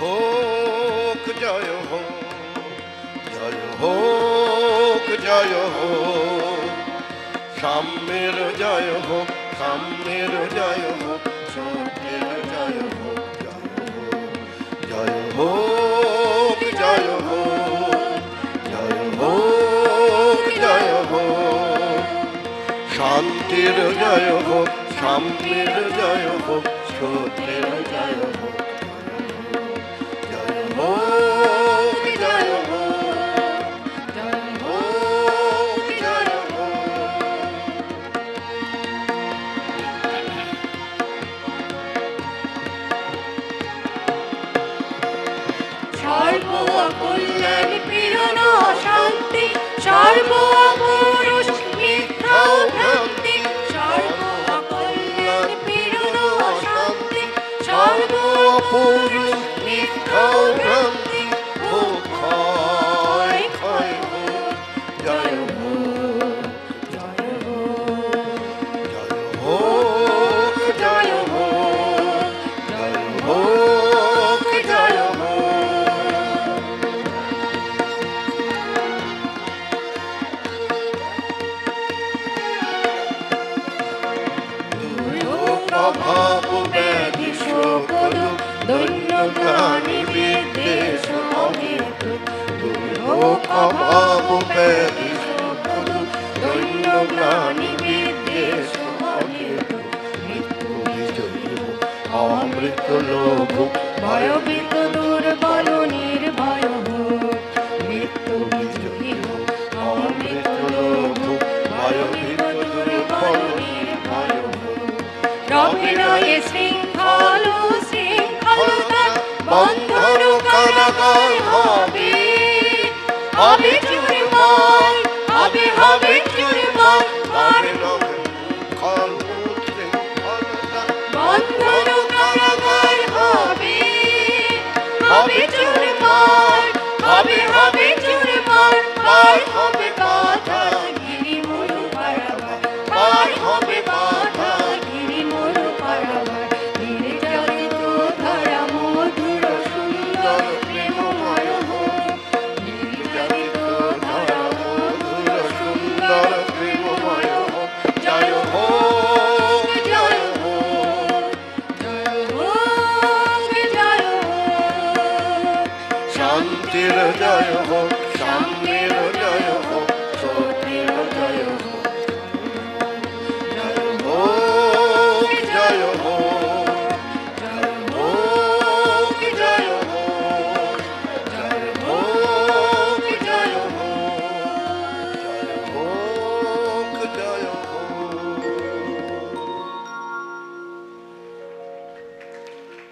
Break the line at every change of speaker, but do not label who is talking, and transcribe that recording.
হোক জয় হোক জয় হোক জয় হোক সাম্যের জয় হোক সাম্যের জয় হোক সত্যের জয় হোক জয় হোক জয় হোক জয় হোক জয় হোক শান্তির জয় হোক সাম্যের জয় হোক সত্যের জয় হোক
সর্ব কল্যাণ পীড়ন শান্তি সর্ব পুরুষ মিথ্যা ভ্রান্তি সর্ব কল্যাণ পীড়ন শান্তি সর্ব পুরুষ
সকল দৈন্য প্রাণী বিদ্বেষ অহেতু মৃত্যু বিজয়ী অমৃত লোভ
ভয়ভীত দুর্বল নির্ভয় হোক মৃত্যু বিজয়ী হোক হবে চুরমার, হবে হবে চুরমার। আর লোক কল পুত্রে বন্ধন কারাগার হবে হবে চুরমার, হবে হবে শান্তির জয় হোক শান্তির জয় হোক